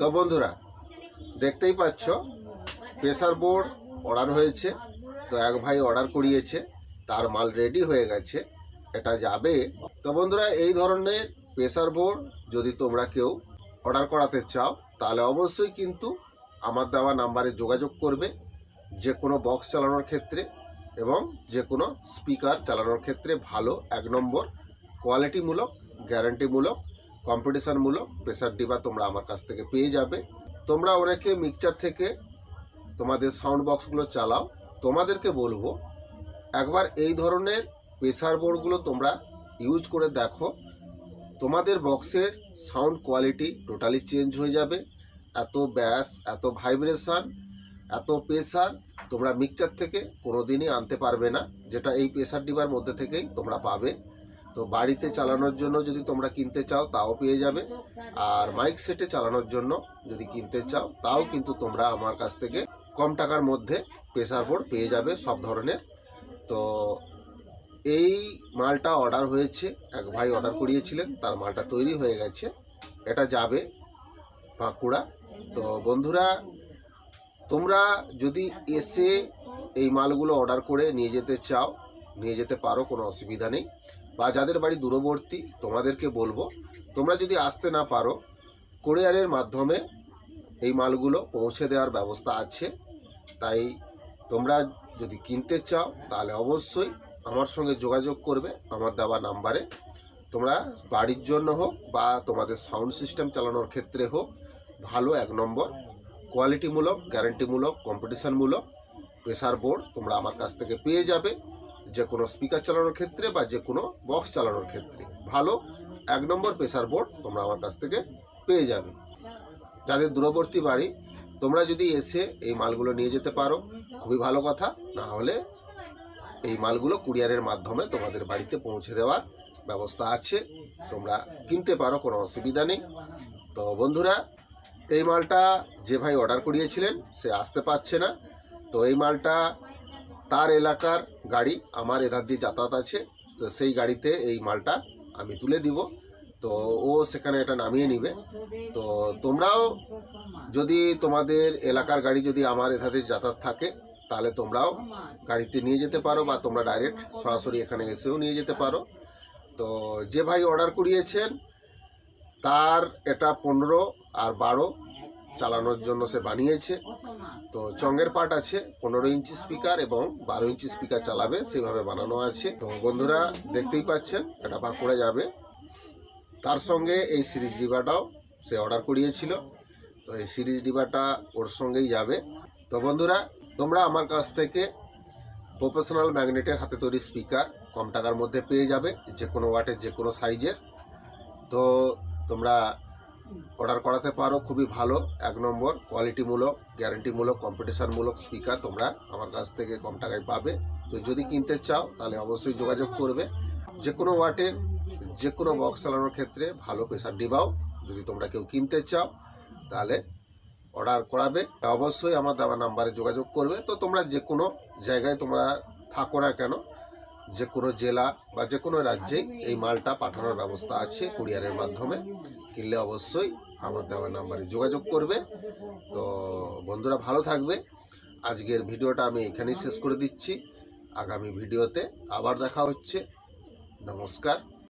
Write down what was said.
তো বন্ধুরা, দেখতেই পাচ্ছ প্রেসার বোর্ড অর্ডার হয়েছে। তো এক ভাই অর্ডার করিয়েছে, তার মাল রেডি হয়ে গেছে, এটা যাবে। তো বন্ধুরা, এই ধরনের প্রেসার বোর্ড যদি তোমরা কেউ অর্ডার করাতে চাও, তাহলে অবশ্যই কিন্তু আমার দেওয়া নাম্বারে যোগাযোগ করবে, যে কোনো বক্স চালানোর ক্ষেত্রে এবং যে কোনো স্পিকার চালানোর ক্ষেত্রে ভালো, এক নম্বর কোয়ালিটিমূলক গ্যারান্টিমূলক কম্পিটিশনমূলক প্রেসার ডিবা তোমরা আমার কাছ থেকে পেয়ে যাবে। তোমরা অনেকে মিক্সচার থেকে তোমাদের সাউন্ড বক্সগুলো চালাও। তোমাদেরকে বলব, একবার এই ধরনের প্রেসার বোর্ডগুলো তোমরা ইউজ করে দেখো। তোমাদের বক্সের সাউন্ড কোয়ালিটি টোটালি চেঞ্জ হয়ে যাবে। এত ব্যাস, এত ভাইব্রেশন, এত প্রেসার তোমরা মিক্সচার থেকে কোনো দিনই আনতে পারবে না, যেটা এই প্রেসার ডিবার মধ্যে থেকেই তোমরা পাবে। তো বাড়িতে চালানোর জন্য যদি তোমরা কিনতে চাও, তাও পেয়ে যাবে। আর মাইক সেটে চালানোর জন্য যদি কিনতে চাও, তাও কিন্তু তোমরা আমার কাছ থেকে কম টাকার মধ্যে প্রেসার বোর্ড পেয়ে যাবে সব ধরনের। তো এই মালটা অর্ডার হয়েছে, এক ভাই অর্ডার করিয়েছিলেন, তার মালটা তৈরি হয়ে গেছে। এটা যাবে বাঁকুড়া। তো বন্ধুরা, তোমরা যদি এসে এই মালগুলো অর্ডার করে নিয়ে যেতে চাও, নিয়ে যেতে পারো, কোনো অসুবিধা নেই। বা যাদের বাড়ি দূরবর্তী, তোমাদেরকে বলব, তোমরা যদি আসতে না পারো, কোরিয়ারের মাধ্যমে এই মালগুলো পৌঁছে দেওয়ার ব্যবস্থা আছে। তাই তোমরা যদি কিনতে চাও, তাহলে অবশ্যই আমার সঙ্গে যোগাযোগ করবে আমার দেওয়া নাম্বারে। তোমরা বাড়ির জন্য হোক বা তোমাদের সাউন্ড সিস্টেম চালানোর ক্ষেত্রে হোক, ভালো এক নম্বর। কোয়ালিটিমূলক, গ্যারেন্টিমূলক, কম্পিটিশনমূলক, প্রেসার বোর্ড তোমরা আমার কাছ থেকে পেয়ে যাবে। যে কোনো স্পিকার চালানোর ক্ষেত্রে বা যে কোনো বক্স চালানোর ক্ষেত্রে। ভালো, এক নম্বর প্রেসার বোর্ড তোমরা আমার কাছ থেকে পেয়ে যাবে। যাদের দূরবর্তী বাড়ি, তোমরা যদি এসে এই মালগুলো নিয়ে যেতে পারো, খুবই ভালো কথা। না হলে এই মালগুলো কুরিয়ারের মাধ্যমে তোমাদের বাড়িতে পৌঁছে দেওয়ার ব্যবস্থা আছে। তোমরা কিনতে পারো, কোনো অসুবিধা নেই। তো বন্ধুরা, এই মালটা যে ভাই অর্ডার করিয়েছিলেন, সে আসতে পারছে না। তো এই মালটা তার এলাকার গাড়ি আমার এধার দিয়ে যাতায়াত আছে, তো সেই গাড়িতে এই মালটা আমি তুলে দিব। তো ও সেখানে এটা নামিয়ে নিবে। তো তোমরাও যদি তোমাদের এলাকার গাড়ি যদি আমার এধারে যাতায়াত থাকে, তাহলে তোমরাও গাড়িতে নিয়ে যেতে পারো বা তোমরা ডাইরেক্ট সরাসরি এখানে এসেও নিয়ে যেতে পারো। তো যে ভাই অর্ডার করিয়েছেন, তার এটা পনেরো আর বারো চালানোর জন্য সে বানিয়েছে। তো চঙ্গের পার্ট আছে, পনেরো ইঞ্চি স্পিকার এবং বারো ইঞ্চি স্পিকার চালাবে সেভাবে বানানো আছে। তো বন্ধুরা, দেখতেই পাচ্ছেন এটা বাঁকুড়া যাবে। তার সঙ্গে এই সিরিজ ডিবাটাও সে অর্ডার করিয়েছিল। তো এই সিরিজ ডিবাটা ওর সঙ্গেই যাবে। তো বন্ধুরা, তোমরা আমার কাছ থেকে প্রফেশনাল ম্যাগনেটের হাতে তৈরি স্পিকার কম টাকার মধ্যে পেয়ে যাবে, যে কোনো ওয়াটের, যে কোনো সাইজের। তো তোমরা অর্ডার করাতে পারো, খুবই ভালো। এক নম্বর, কোয়ালিটিমূলক, গ্যারেন্টিমূলক, কম্পিটিশনমূলক স্পিকার তোমরা আমার কাছ থেকে কম টাকায় পাবে। তো যদি কিনতে চাও, তাহলে অবশ্যই যোগাযোগ করবে। যে কোনো ওয়াটের যে কোনো বক্স চালানোর ক্ষেত্রে ভালো প্রেসার ডিবাও যদি তোমরা কেউ কিনতে চাও, তাহলে অর্ডার করাবে। অবশ্যই আমার দেওয়া নাম্বারে যোগাযোগ করবে। তো তোমরা যে কোনো জায়গায় তোমরা থাকো না কেন যে কোনো জেলা বা যে কোনো রাজ্যেই এই মালটা পাঠানোর ব্যবস্থা আছে কুরিয়ারের মাধ্যমে। কিনলে অবশ্যই আমার দেওয়া নাম্বারে যোগাযোগ করবে। তো বন্ধুরা ভালো থাকবে। আজকের ভিডিওটা আমি এখানেই শেষ করে দিচ্ছি। আগামী ভিডিওতে আবার দেখা হচ্ছে। নমস্কার।